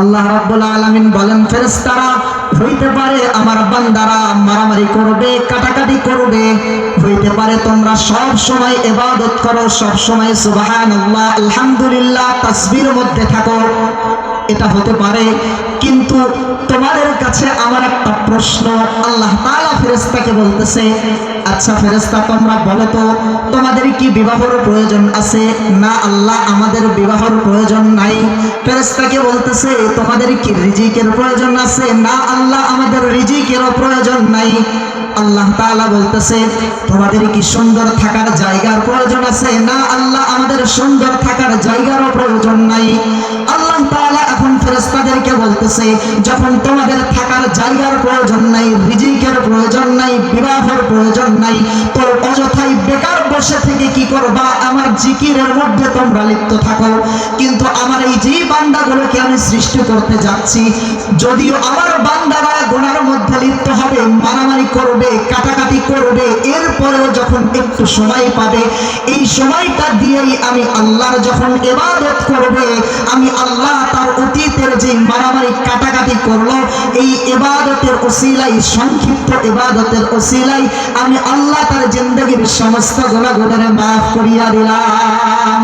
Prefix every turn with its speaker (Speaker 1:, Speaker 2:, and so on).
Speaker 1: আল্লাহ রাব্বুল আলামিন বলেন, ফেরেশতারা, হইতে পারে আমার বান্দারা মারামারি করবে, কাটাকাটি করবে। হইতে পারে তোমরা সব সময় ইবাদত করো, সব সময় সুবহানাল্লাহ, আলহামদুলিল্লাহ, তাসবির মধ্যে থাকো। এটা হতে পারে, কিন্তু তোমাদের কাছে আমার একটা প্রশ্ন, আল্লাহ তাআলা ফেরেশতাকে বলতেছে আচ্ছা ফেরেশতা, তোমরা বলো তো, তোমাদের কি বিবাহের প্রয়োজন আছে? না, আল্লাহ আমাদের বিবাহের প্রয়োজন নাই। ফেরেশতাকে বলতেছে, তোমাদের কি রিজিকের প্রয়োজন আছে? না, আল্লাহ আমাদের রিজিকেরও প্রয়োজন নাই। আল্লাহ তাআলা বলতেছে, তোমাদের কি সুন্দর থাকার জায়গার প্রয়োজন আছে? না, আল্লাহ আমাদের সুন্দর থাকার জায়গারও প্রয়োজন নাই। আল্লাহ তাআলা এখন ফেরেশতাদেরকে বলতেছে, যখন তোমাদের থাকার জায়গার রিজিকের প্রয়োজন নাই বিবাহের প্রয়োজন নাই। তো অযথাই বেকার বসে থেকে কি করবা? আমার জিকিরের মধ্যে তোমরা লিপ্ত থাকো। কিন্তু আমার এই যে বান্দাগুলোকে আমি সৃষ্টি করতে যাচ্ছি, যদিও আমার বান্দারা গোনার মধ্যে লিপ্ত হবে, মারামারি করবে, কাটাকাটি করবে, এরপরেও যখন একটু সময় পাবে, এই সময়টা দিয়েই আমি আল্লাহর যখন এবাদত করবে, আমি আল্লাহ করল। এই এবাদতের ওসিলাই, সংক্ষিপ্ত এবাদতের ওসিলাই আমি আল্লাহ তার জিন্দগির সমস্ত গুণাগুণের মাফ করিয়া দিলাম।